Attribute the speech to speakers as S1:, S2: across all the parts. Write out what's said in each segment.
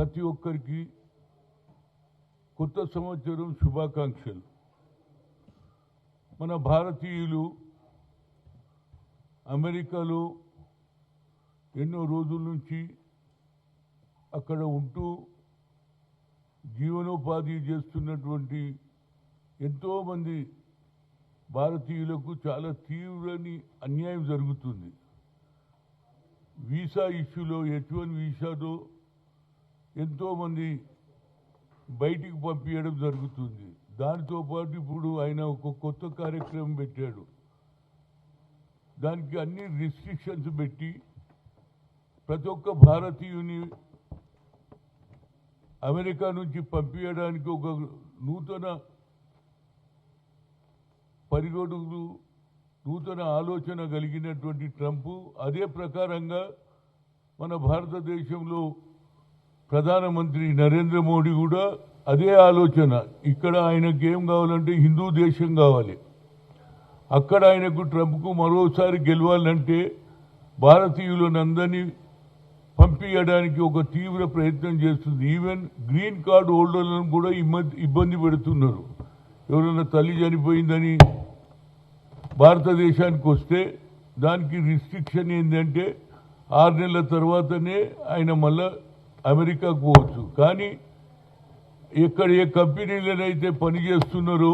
S1: ప్రతి ఒక్కరికి కొత్త సంవత్సరం శుభాకాంక్షలు. మన భారతీయులు అమెరికాలో ఎన్నో రోజుల నుంచి అక్కడ ఉంటూ జీవనోపాధి చేస్తున్నటువంటి ఎంతోమంది భారతీయులకు చాలా తీవ్రని అన్యాయం జరుగుతుంది. వీసా ఇష్యూలో హెచ్ వన్ వీసాలో ఎంతోమంది బయటికి పంపించడం జరుగుతుంది. దానితో పాటు ఇప్పుడు ఆయన ఒక కొత్త కార్యక్రమం పెట్టాడు. దానికి అన్ని రిస్ట్రిక్షన్స్ పెట్టి ప్రతి ఒక్క భారతీయుని అమెరికా నుంచి పంపించడానికి ఒక నూతన పరిగొడుగులు నూతన ఆలోచన కలిగినటువంటి ట్రంప్ అదే ప్రకారంగా మన భారతదేశంలో ప్రధానమంత్రి నరేంద్ర మోడీ కూడా అదే ఆలోచన. ఇక్కడ ఆయనకి ఏం కావాలంటే హిందూ దేశం కావాలి. అక్కడ ఆయనకు ట్రంప్కు మరోసారి గెలవాలంటే భారతీయులనందరినీ పంపించడానికి ఒక తీవ్ర ప్రయత్నం చేస్తుంది. ఈవెన్ గ్రీన్ కార్డు హోల్డర్లను కూడా ఇబ్బంది పెడుతున్నారు. ఎవరైనా తల్లి చనిపోయిందని భారతదేశానికి వస్తే దానికి రిస్ట్రిక్షన్ ఏంటంటే ఆరు నెలల తర్వాతనే ఆయన మళ్ళా అమెరికాకు పోవచ్చు కానీ ఎక్కడ ఏ కంపెనీలనైతే పనిచేస్తున్నారో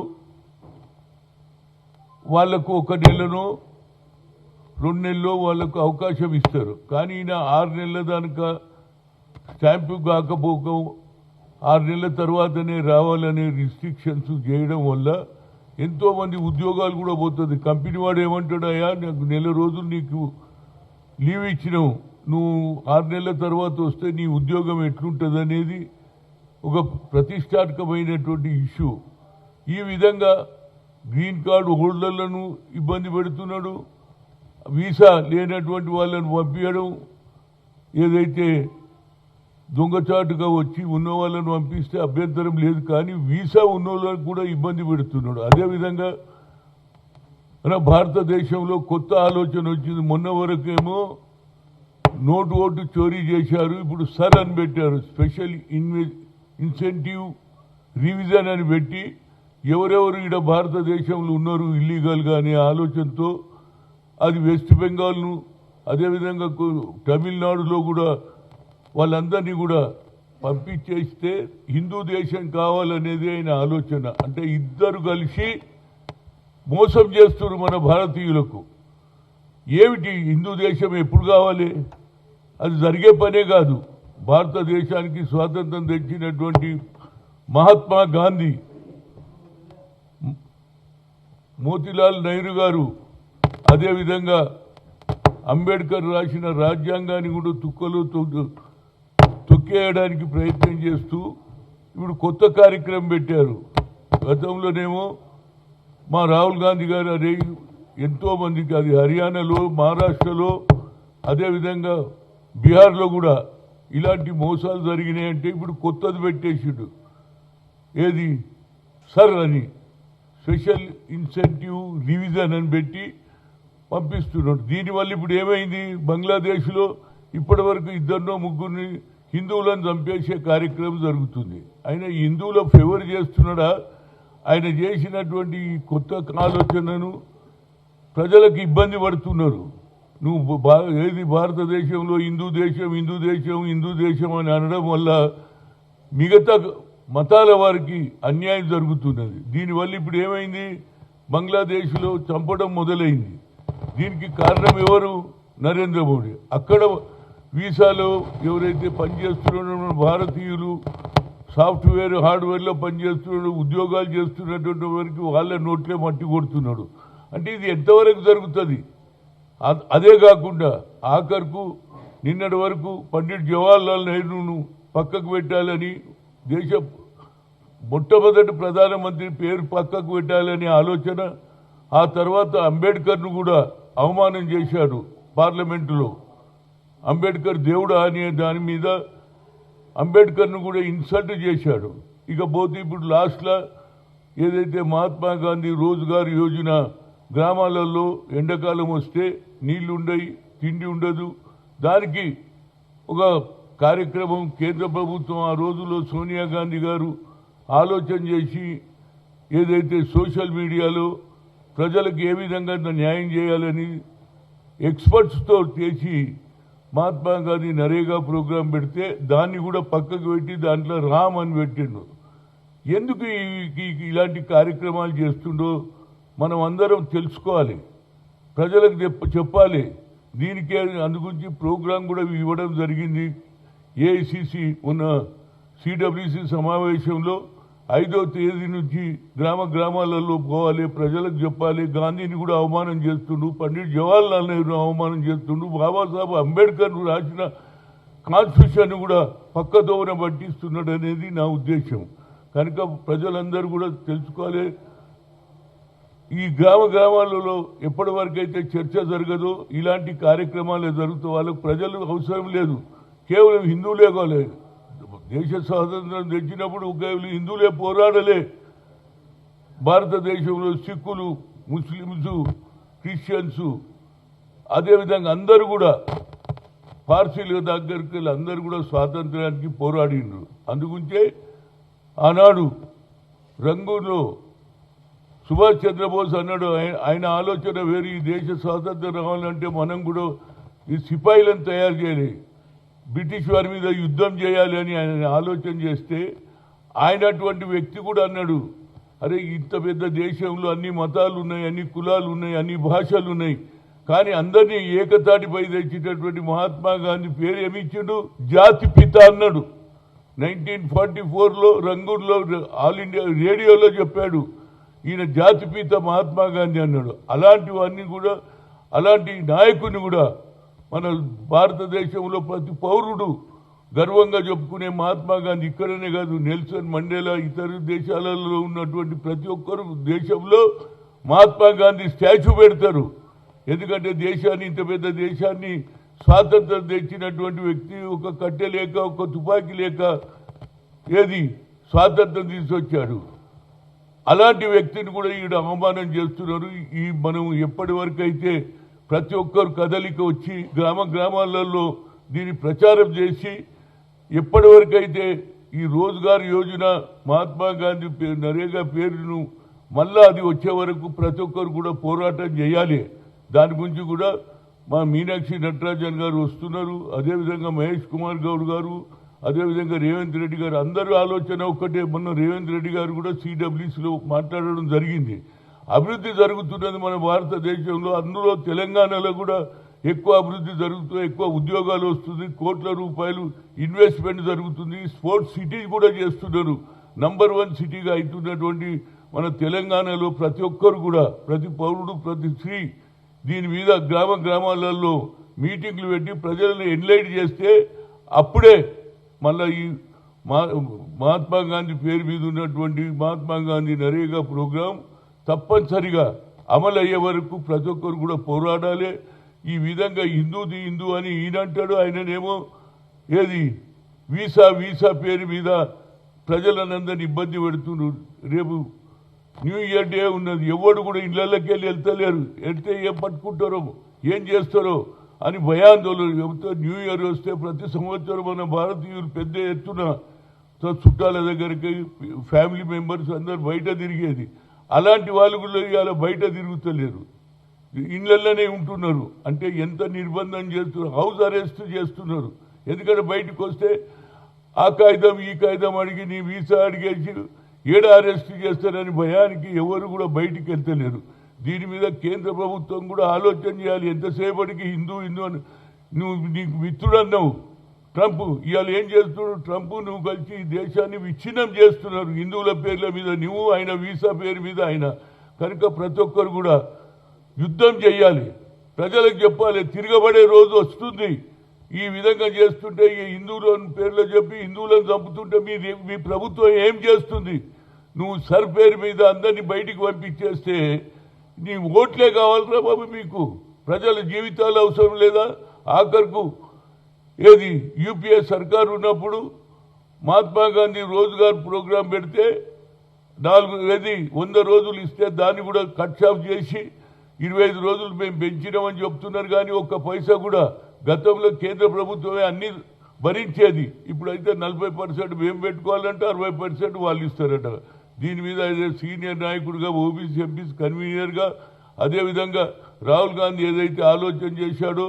S1: వాళ్ళకు ఒక నెలను రెండు నెలలో వాళ్ళకు అవకాశం ఇస్తారు. కానీ ఈయన ఆరు నెలల దానిక స్టాంపు కాకపోక ఆరు నెలల తర్వాతనే రావాలనే రిస్ట్రిక్షన్స్ చేయడం వల్ల ఎంతో మంది ఉద్యోగాలు కూడా పోతుంది. కంపెనీ వాడు ఏమంటాడు అయ్యా నాకు నెల రోజులు నీకు లీవ్ ఇచ్చినావు. నువ్వు ఆరు నెలల తర్వాత వస్తే నీ ఉద్యోగం ఎట్లుంటుంది అనేది ఒక ప్రతిష్టాత్మకమైనటువంటి ఇష్యూ. ఈ విధంగా గ్రీన్ కార్డు హోల్డర్లను ఇబ్బంది పెడుతున్నాడు. వీసా లేనటువంటి వాళ్ళను పంపించడం ఏదైతే దొంగచాటుగా వచ్చి ఉన్న వాళ్ళను పంపిస్తే అభ్యంతరం లేదు కానీ వీసా ఉన్న వాళ్ళకు కూడా ఇబ్బంది పెడుతున్నాడు. అదేవిధంగా మన భారతదేశంలో కొత్త ఆలోచన వచ్చింది. మొన్న వరకేమో నోటు ఓటు చోరీ చేశారు. ఇప్పుడు సర్ అని పెట్టారు. స్పెషల్ ఇన్వె ఇన్సెంటివ్ రివిజన్ అని పెట్టి ఎవరెవరు ఇక్కడ భారతదేశంలో ఉన్నారు ఇల్లీగల్గా అనే ఆలోచనతో అది వెస్ట్ బెంగాల్ను అదేవిధంగా తమిళనాడులో కూడా వాళ్ళందరినీ కూడా పంపించేస్తే హిందూ దేశం కావాలనేది ఆయన ఆలోచన. అంటే ఇద్దరు కలిసి మోసం చేస్తున్నారు మన భారతీయులకు. ఏమిటి హిందూ దేశం ఎప్పుడు కావాలి? అది జరిగే పనే కాదు. భారతదేశానికి స్వాతంత్రం తెచ్చినటువంటి మహాత్మా గాంధీ మోతిలాల్ నెహ్రూ గారు అదేవిధంగా అంబేద్కర్ రాసిన రాజ్యాంగాన్ని కూడా తుక్కలు తొక్కేయడానికి ప్రయత్నం చేస్తూ ఇప్పుడు కొత్త కార్యక్రమం పెట్టారు. గతంలోనేమో మా రాహుల్ గాంధీ గారు అదే ఎంతోమందికి అది హర్యానాలో మహారాష్ట్రలో అదేవిధంగా బీహార్లో కూడా ఇలాంటి మోసాలు జరిగినాయంటే ఇప్పుడు కొత్తది పెట్టేసిండు. ఏది? సర్ అని స్పెషల్ ఇన్సెంటివ్ రివిజన్ అని పెట్టి పంపిస్తున్నాడు. దీనివల్ల ఇప్పుడు ఏమైంది? బంగ్లాదేశ్లో ఇప్పటి వరకు ఇద్దరినో ముగ్గురిని హిందువులను చంపేసే కార్యక్రమం జరుగుతుంది. ఆయన హిందువుల ఫేవర్ చేస్తున్నాడా? ఆయన చేసినటువంటి ఈ కొత్త ఆలోచనను ప్రజలకు ఇబ్బంది పడుతున్నారు. నువ్వు భా- ఏది భారతదేశంలో హిందూ దేశం హిందూ దేశం హిందూ దేశం అని అనడం వల్ల మిగతా మతాల వారికి అన్యాయం జరుగుతున్నది. దీనివల్ల ఇప్పుడు ఏమైంది? బంగ్లాదేశ్లో చంపడం మొదలైంది. దీనికి కారణం ఎవరు? నరేంద్ర మోడీ. అక్కడ వీసాలో ఎవరైతే పనిచేస్తున్న భారతీయులు సాఫ్ట్వేర్ హార్డ్వేర్లో పనిచేస్తున్నాడు ఉద్యోగాలు చేస్తున్నటువంటి వారికి వాళ్ళ నోట్లే మట్టి కొడుతున్నాడు. అంటే ఇది ఎంతవరకు జరుగుతుంది? అదే కాకుండా ఆఖరుకు నిన్నటి వరకు పండిట్ జవహర్లాల్ నెహ్రూను పక్కకు పెట్టాలని దేశ మొట్టమొదటి ప్రధానమంత్రి పేరు పక్కకు పెట్టాలనే ఆలోచన ఆ తర్వాత అంబేద్కర్ను కూడా అవమానం చేశాడు పార్లమెంటులో. అంబేద్కర్ దేవుడా అనే దాని మీద అంబేద్కర్ను కూడా ఇన్సల్ట్ చేశాడు. ఇక పోతే ఇప్పుడు లాస్ట్లో ఏదైతే మహాత్మా గాంధీ రోజ్గార్ యోజన గ్రామాలలో ఎండాకాలం వస్తే నీళ్ళు ఉండయి తిండి ఉండదు. దానికి ఒక కార్యక్రమం కేంద్ర ప్రభుత్వం ఆ రోజుల్లో సోనియా గాంధీ గారు ఆలోచన చేసి ఏదైతే సోషల్ మీడియాలో ప్రజలకు ఏ విధంగా న్యాయం చేయాలని ఎక్స్పర్ట్స్తో చేసి మహాత్మా గాంధీ నరేగా ప్రోగ్రాం పెడితే దాన్ని కూడా పక్కకు పెట్టి దాంట్లో రామ్ అని పెట్టిండు ఎందుకు ఇలాంటి కార్యక్రమాలు చేస్తుండో మనం అందరం తెలుసుకోవాలి. ప్రజలకు చెప్పాలి. దీనికే అందుగురించి ప్రోగ్రాం కూడా ఇవ్వడం జరిగింది. ఏఐసిసి ఉన్న సిడబ్ల్యూసి సమావేశంలో ఐదో తేదీ నుంచి గ్రామ గ్రామాలలో పోవాలి ప్రజలకు చెప్పాలి. గాంధీని కూడా అవమానం చేస్తుండు పండిట్ జవహర్లాల్ నెహ్రూ అవమానం చేస్తుండు బాబాసాహెబ్ అంబేద్కర్ రాసిన కాన్స్టిట్యూషన్ కూడా పక్కదోవన పట్టిస్తున్నాడు అనేది నా ఉద్దేశం. కనుక ప్రజలందరూ కూడా తెలుసుకోవాలి. ఈ గ్రామ గ్రామాలలో ఎప్పటి వరకు అయితే చర్చ జరగదో ఇలాంటి కార్యక్రమాలు జరుగుతూ వాళ్ళకు ప్రజలు అవసరం లేదు. కేవలం హిందువులే కాలేదు. దేశ స్వాతంత్రం తెచ్చినప్పుడు కేవలం హిందువులే పోరాడలే. భారతదేశంలో సిక్కులు ముస్లిమ్స్ క్రిస్టియన్స్ అదేవిధంగా అందరూ కూడా పార్సీల దగ్గరికి వెళ్ళి అందరూ కూడా స్వాతంత్రానికి పోరాడిండ్రు. అందుగుంచే ఆనాడు రంగూరులో సుభాష్ చంద్రబోస్ అన్నాడు ఆయన- ఆలోచన వేరు ఈ దేశ స్వాతంత్రం రావాలంటే మనం కూడా ఈ సిపాయిలను తయారు చేయాలి. బ్రిటిష్ వారి మీద యుద్ధం చేయాలి అని ఆయన ఆలోచన చేస్తే ఆయన అటువంటి వ్యక్తి కూడా అన్నాడు అరే ఇంత పెద్ద దేశంలో అన్ని మతాలు ఉన్నాయి అన్ని కులాలు ఉన్నాయి అన్ని భాషలు ఉన్నాయి. కానీ అందరినీ ఏకతాటిపై తెచ్చేటటువంటి మహాత్మా గాంధీ పేరు ఏమిచ్చాడు జాతి పిత అన్నాడు. నైన్టీన్ ఫార్టీ ఫోర్లో రంగూర్లో ఆల్ ఇండియా రేడియోలో చెప్పాడు ఈయన జాతిపిత మహాత్మా గాంధీ అన్నాడు. అలాంటివన్నీ కూడా అలాంటి నాయకుని కూడా మన భారతదేశంలో ప్రతి పౌరుడు గర్వంగా చెప్పుకునే మహాత్మా గాంధీ ఇక్కడనే కాదు నెల్సన్ మండేలా ఇతర దేశాలలో ఉన్నటువంటి ప్రతి ఒక్కరు దేశంలో మహాత్మా గాంధీ స్టాచ్యూ పెడతారు. ఎందుకంటే దేశాన్ని ఇంత పెద్ద దేశాన్ని స్వాతంత్రం తెచ్చినటువంటి వ్యక్తి ఒక కట్టె లేక ఒక తుపాకీ లేక ఏది? స్వాతంత్రం తీసుకొచ్చాడు. అలాంటి వ్యక్తిని కూడా ఈడ అవమానం చేస్తున్నారు. ఈ మనం ఎప్పటి వరకు అయితే ప్రతి ఒక్కరు కదలిక వచ్చి గ్రామ గ్రామాలలో దీన్ని ప్రచారం చేసి ఎప్పటి వరకు అయితే ఈ రోజ్గార్ యోజన మహాత్మా గాంధీ నరేగా పేరును మళ్ళా అది వచ్చే వరకు ప్రతి ఒక్కరు కూడా పోరాటం చేయాలి. దాని గురించి కూడా మా మీనాక్షి నటరాజన్ గారు వస్తున్నారు. అదేవిధంగా మహేష్ కుమార్ గౌడ్ గారు అదేవిధంగా రేవంత్ రెడ్డి గారు అందరూ ఆలోచన ఒక్కటే. మొన్న రేవంత్ రెడ్డి గారు కూడా సిడబ్ల్యూసీలో మాట్లాడడం జరిగింది. అభివృద్ధి జరుగుతున్నది మన భారతదేశంలో. అందులో తెలంగాణలో కూడా ఎక్కువ అభివృద్ధి జరుగుతుంది ఎక్కువ ఉద్యోగాలు వస్తుంది. కోట్ల రూపాయలు ఇన్వెస్ట్మెంట్ జరుగుతుంది. స్పోర్ట్స్ సిటీ కూడా చేస్తున్నారు. నంబర్ వన్ సిటీగా అవుతున్నటువంటి మన తెలంగాణలో ప్రతి ఒక్కరు కూడా ప్రతి పౌరుడు ప్రతి స్త్రీ దీని మీద గ్రామ గ్రామాలలో మీటింగ్లు పెట్టి ప్రజలను ఎన్లైట్ చేస్తే అప్పుడే మళ్ళా ఈ మా- మహాత్మా గాంధీ పేరు మీద ఉన్నటువంటి మహాత్మా గాంధీ నరేగా ప్రోగ్రాం తప్పనిసరిగా అమలు అయ్యే వరకు ప్రతి ఒక్కరు కూడా పోరాడాలి. ఈ విధంగా హిందూది హిందూ అని ఈయనంటాడు ఆయననేమో ఏది వీసా వీసా పేరు మీద ప్రజలనందరినీ ఇబ్బంది పెడుతున్నారు రేపు న్యూ ఇయర్ డే ఉన్నది ఎవడు కూడా ఇళ్ళకి వెళ్ళి వెళ్తలేరు. వెళ్తే ఏం పట్టుకుంటారో ఏం చేస్తారో అని భయాందోళన చెబుతూ న్యూ ఇయర్ వస్తే ప్రతి సంవత్సరం మన భారతీయులు పెద్ద ఎత్తున చుట్టాల దగ్గరికి ఫ్యామిలీ మెంబర్స్ అందరు బయట తిరిగేది. అలాంటి వాళ్ళు కూడా ఇవాళ బయట తిరుగుతలేరు. ఇళ్ళలోనే ఉంటున్నారు. అంటే ఎంత నిర్బంధం చేస్తున్నారు హౌస్ అరెస్ట్ చేస్తున్నారు. ఎందుకంటే బయటకు వస్తే ఆ కాగితం ఈ కాగితం అడిగి నీ వీసా అడిగేసి ఏడ అరెస్ట్ చేస్తారని భయానికి ఎవరు కూడా బయటికి వెళ్తలేరు. దీని మీద కేంద్ర ప్రభుత్వం కూడా ఆలోచన చేయాలి. ఎంతసేపటికి హిందూ హిందూ అని. నువ్వు నీకు మిత్రుడు అన్నావు ట్రంప్ ఇవాళ ఏం చేస్తున్నాడు? ట్రంప్ నువ్వు కలిసి ఈ దేశాన్ని విచ్ఛిన్నం చేస్తున్నారు. హిందువుల పేర్ల మీద నువ్వు ఆయన వీసా పేరు మీద ఆయన. కనుక ప్రతి ఒక్కరు కూడా యుద్ధం చేయాలి. ప్రజలకు చెప్పాలి తిరగబడే రోజు వస్తుంది. ఈ విధంగా చేస్తుంటే ఈ హిందువులను పేర్లో చెప్పి హిందువులను చంపుతుంటే మీ మీ ప్రభుత్వం ఏం చేస్తుంది? నువ్వు సర్ పేరు మీద అందరినీ బయటికి పంపించేస్తే నీ ఓట్లే కావాలరా బాబు మీకు. ప్రజల జీవితాలు అవసరం లేదా? ఆఖరుకు ఏది? యూపీఏ సర్కారు ఉన్నప్పుడు మహాత్మా గాంధీ రోజుగారు ప్రోగ్రాం పెడితే నాలుగు ఏది? వంద రోజులు ఇస్తే దాన్ని కూడా కట్ ఆఫ్ చేసి ఇరవై ఐదు రోజులు మేము పెంచినామని చెప్తున్నారు కానీ ఒక్క పైసా కూడా గతంలో కేంద్ర ప్రభుత్వమే అన్ని భరించేది. ఇప్పుడైతే నలభై పర్సెంట్ మేము పెట్టుకోవాలంటే అరవై పర్సెంట్ వాళ్ళు ఇస్తారట. దీని మీద సీనియర్ నాయకుడిగా ఓబీసీ ఎంపీస్ కన్వీనర్గా అదేవిధంగా రాహుల్ గాంధీ ఏదైతే ఆలోచన చేశాడో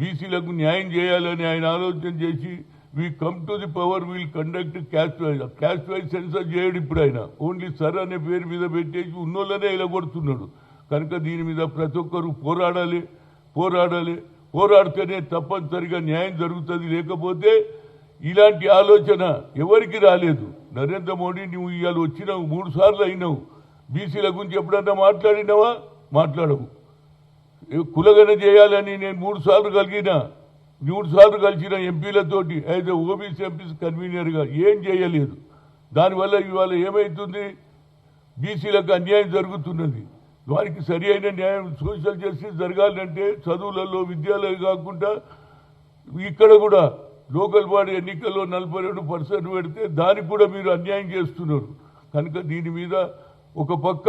S1: బీసీలకు న్యాయం చేయాలని ఆయన ఆలోచన చేసి we come to the power we'll conduct caste wise caste wise census చేయడు ఇప్పుడు ఆయన. ఓన్లీ సర్ అనే పేరు మీద పెట్టేసి ఉన్నోళ్ళనే ఇలా కొడుతున్నాడు. కనుక దీని మీద ప్రతి ఒక్కరు పోరాడాలి పోరాడాలి. పోరాడితేనే తప్పనిసరిగా న్యాయం జరుగుతుంది. లేకపోతే ఇలాంటి ఆలోచన ఎవరికి రాలేదు. నరేంద్ర మోడీ నువ్వు ఇవాళ వచ్చినావు మూడు సార్లు అయినావు. బీసీల గురించి ఎప్పుడన్నా మాట్లాడినావా? మాట్లాడవు. కులగన చేయాలని నేను మూడు సార్లు కలిగిన మూడు సార్లు కలిసిన ఎంపీలతోటి అయితే ఓబీసీ ఎంపీస్ కన్వీనర్గా ఏం చేయలేదు. దానివల్ల ఇవాళ ఏమవుతుంది బీసీలకు అన్యాయం జరుగుతున్నది. వారికి సరి అయిన న్యాయం సోషల్ జస్టిస్ జరగాలంటే చదువులలో విద్యాలయం కాకుండా ఇక్కడ కూడా లోకల్ బాడీ ఎన్నికల్లో నలభై రెండు పర్సెంట్ పెడితే దానికి కూడా మీరు అన్యాయం చేస్తున్నారు. కనుక దీని మీద ఒక పక్క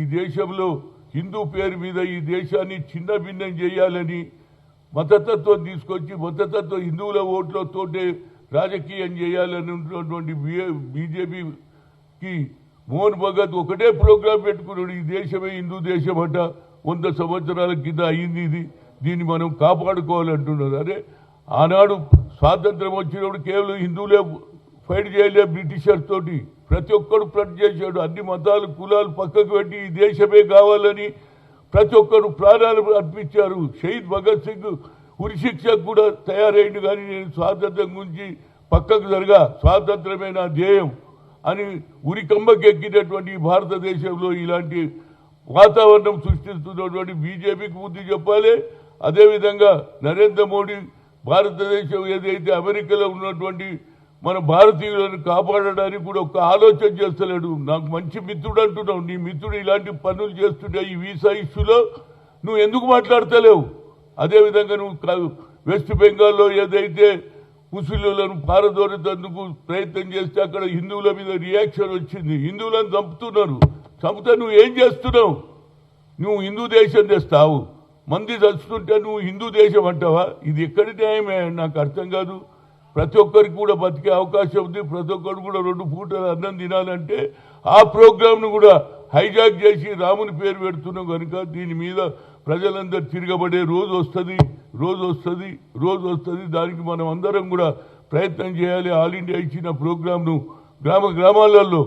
S1: ఈ దేశంలో హిందూ పేరు మీద ఈ దేశాన్ని చిన్న భిన్నం చేయాలని మతతత్వం తీసుకొచ్చి మతతత్వం హిందువుల ఓట్లతోటే రాజకీయం చేయాలని ఉన్నటువంటి బీజేపీకి మోహన్ భగత్ ఒకటే ప్రోగ్రాం పెట్టుకున్నాడు ఈ దేశమే హిందూ దేశం అట వంద సంవత్సరాల కింద అయింది ఇది. దీన్ని మనం కాపాడుకోవాలంటున్నారు. అరే ఆనాడు స్వాతంత్రం వచ్చినప్పుడు కేవలం హిందువులే ఫైట్ చేయలే బ్రిటిషర్స్ తోటి. ప్రతి ఒక్కరు ఫ్లడ్ చేశాడు. అన్ని మతాలు కులాలు పక్కకు పెట్టి ఈ దేశమే కావాలని ప్రతి ఒక్కరు ప్రాణాలు అర్పించారు. షహీద్ భగత్ సింగ్ ఉరిశిక్షకు కూడా తయారైంది కానీ నేను స్వాతంత్రం గురించి పక్కకు జరగా స్వాతంత్రమే నా ధ్యేయం అని ఉరికంబకెక్కినటువంటి ఈ భారతదేశంలో ఇలాంటి వాతావరణం సృష్టిస్తున్నటువంటి బీజేపీకి బుద్ధి చెప్పాలి. అదేవిధంగా నరేంద్ర మోడీ భారతదేశం ఏదైతే అమెరికాలో ఉన్నటువంటి మన భారతీయులను కాపాడడానికి కూడా ఒక ఆలోచన చేస్తలేడు. నాకు మంచి మిత్రుడు అంటున్నావు. నీ మిత్రుడు ఇలాంటి పనులు చేస్తుంటే ఈ వీసా ఇష్యూలో నువ్వు ఎందుకు మాట్లాడతలేవు? అదేవిధంగా నువ్వు వెస్ట్ బెంగాల్లో ఏదైతే ముస్లింలను పారదోరేందుకు ప్రయత్నం చేస్తే అక్కడ హిందువుల మీద రియాక్షన్ వచ్చింది. హిందువులను చంపుతున్నారు. చంపితే నువ్వు ఏం చేస్తున్నావు? నువ్వు హిందూ దేశం తెస్తావు. మంది చచ్చుతుంటే నువ్వు హిందూ దేశం అంటావా? ఇది ఎక్కడి న్యాయమే? నాకు అర్థం కాదు. ప్రతి ఒక్కరికి కూడా బతికే అవకాశం ఉంది. ప్రతి ఒక్కరు కూడా రెండు పూటలు అన్నం తినాలంటే ఆ ప్రోగ్రామ్ను కూడా హైజాక్ చేసి రాముని పేరు పెడుతున్నాం కనుక దీని మీద ప్రజలందరూ తిరగబడే రోజు వస్తుంది రోజు వస్తుంది రోజు వస్తుంది. దానికి మనం అందరం కూడా ప్రయత్నం చేయాలి. ఆల్ ఇండియా ఇచ్చిన ప్రోగ్రామ్ను గ్రామ గ్రామాలలో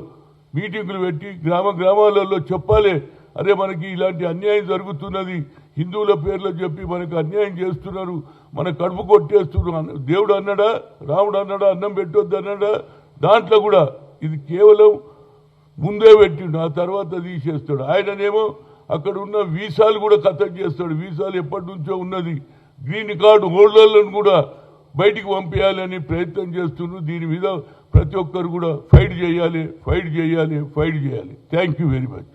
S1: మీటింగులు పెట్టి గ్రామ గ్రామాలలో చెప్పాలి. అరే మనకి ఇలాంటి అన్యాయం జరుగుతున్నది. హిందువుల పేర్లు చెప్పి మనకు అన్యాయం చేస్తున్నారు మన కడుపు కొట్టేస్తున్నారు అన్న- దేవుడు అన్నాడా రాముడు అన్నాడా అన్నం పెట్టొద్దు అన్నాడా? దాంట్లో కూడా ఇది కేవలం ముందే పెట్టిండు ఆ తర్వాత తీసేస్తాడు. ఆయననేమో అక్కడ ఉన్న వీసాలు కూడా కథం చేస్తాడు. వీసాలు ఎప్పటి నుంచో ఉన్నది. గ్రీన్ కార్డు హోల్డర్లను కూడా బయటికి పంపించాలని ప్రయత్నం చేస్తున్నారు. దీని మీద ప్రతి ఒక్కరు కూడా ఫైట్ చేయాలి ఫైట్ చేయాలి ఫైట్ చేయాలి. Thank you very much